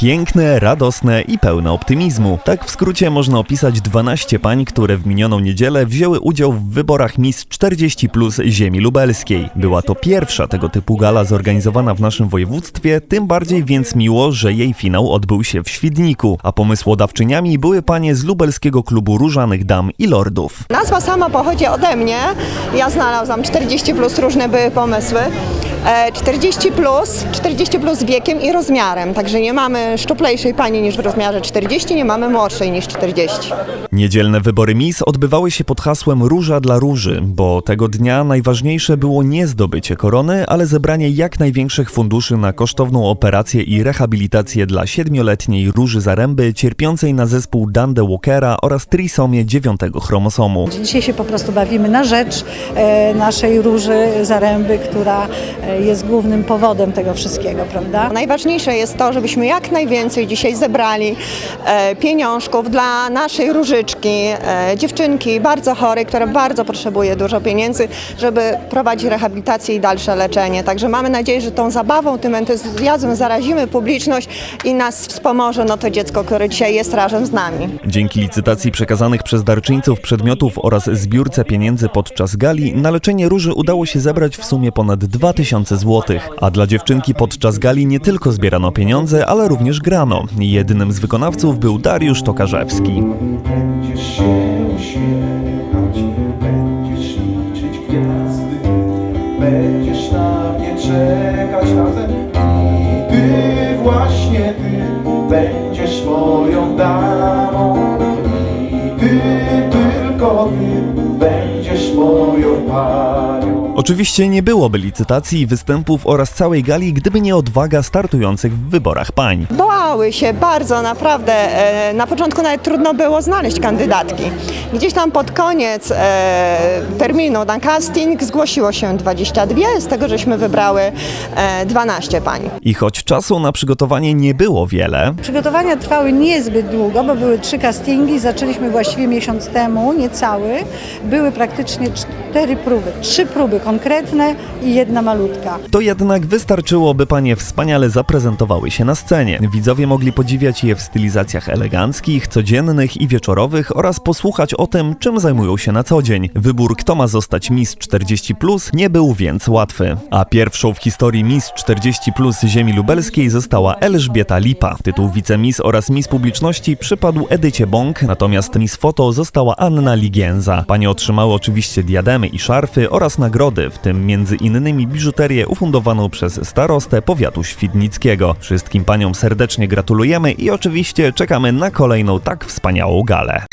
Piękne, radosne i pełne optymizmu. Tak w skrócie można opisać 12 pań, które w minioną niedzielę wzięły udział w wyborach Miss 40 plus ziemi lubelskiej. Była to pierwsza tego typu gala zorganizowana w naszym województwie, tym bardziej więc miło, że jej finał odbył się w Świdniku, a pomysłodawczyniami były panie z lubelskiego klubu Różanych Dam i Lordów. Nazwa sama pochodzi ode mnie. Ja znalazłam 40 plus, różne były pomysły. E, 40 plus, 40 plus wiekiem i rozmiarem, także nie mamy szczuplejszej pani niż w rozmiarze 40, nie mamy młodszej niż 40. Niedzielne wybory Miss odbywały się pod hasłem Róża dla Róży, bo tego dnia najważniejsze było nie zdobycie korony, ale zebranie jak największych funduszy na kosztowną operację i rehabilitację dla siedmioletniej Róży Zaręby cierpiącej na zespół Dande Walkera oraz trisomie dziewiątego chromosomu. Dzisiaj się po prostu bawimy na rzecz e, naszej Róży Zaręby, która e, jest głównym powodem tego wszystkiego, prawda? Najważniejsze jest to, żebyśmy jak najwięcej dzisiaj zebrali e, pieniążków dla naszej różyczki, e, dziewczynki bardzo chorej, która bardzo potrzebuje dużo pieniędzy, żeby prowadzić rehabilitację i dalsze leczenie. Także mamy nadzieję, że tą zabawą, tym entuzjazmem zarazimy publiczność i nas wspomoże no to dziecko, które dzisiaj jest razem z nami. Dzięki licytacji przekazanych przez darczyńców przedmiotów oraz zbiórce pieniędzy podczas gali na leczenie Róży udało się zebrać w sumie ponad 2000 zł. A dla dziewczynki podczas gali nie tylko zbierano pieniądze, ale również grano. Jednym z wykonawców był Dariusz Tokarzewski. Będziesz na mnie czekać razem i ty, właśnie ty, będziesz Oczywiście nie byłoby licytacji, występów oraz całej gali, gdyby nie odwaga startujących w wyborach pań. Boały się bardzo, naprawdę. E, Na początku nawet trudno było znaleźć kandydatki. Gdzieś tam pod koniec e, terminu na casting zgłosiło się 22, z tego żeśmy wybrały e, 12 pań. I choć czasu na przygotowanie nie było wiele, Przygotowania trwały niezbyt długo, bo były trzy castingi, zaczęliśmy właściwie miesiąc temu, niecały. Były praktycznie cztery próby, trzy próby konkretne i jedna malutka. to jednak wystarczyło, by panie wspaniale zaprezentowały się na scenie. Widzowie mogli podziwiać je w stylizacjach eleganckich, codziennych i wieczorowych oraz posłuchać o tym, czym zajmują się na co dzień. Wybór, kto ma zostać Miss 40 nie był więc łatwy. A pierwszą w historii Miss 40 ziemi lubelskiej została Elżbieta Lipa. Tytuł wicemis oraz Miss Publiczności przypadł Edycie Bąk, natomiast Miss Foto została Anna Ligienza. Panie otrzymały oczywiście diademy i szarfy oraz nagrody, w tym między innymi biżuterię ufundowaną przez starostę powiatu świdnickiego. Wszystkim paniom serdecznie gratulujemy i oczywiście czekamy na kolejną tak wspaniałą galę.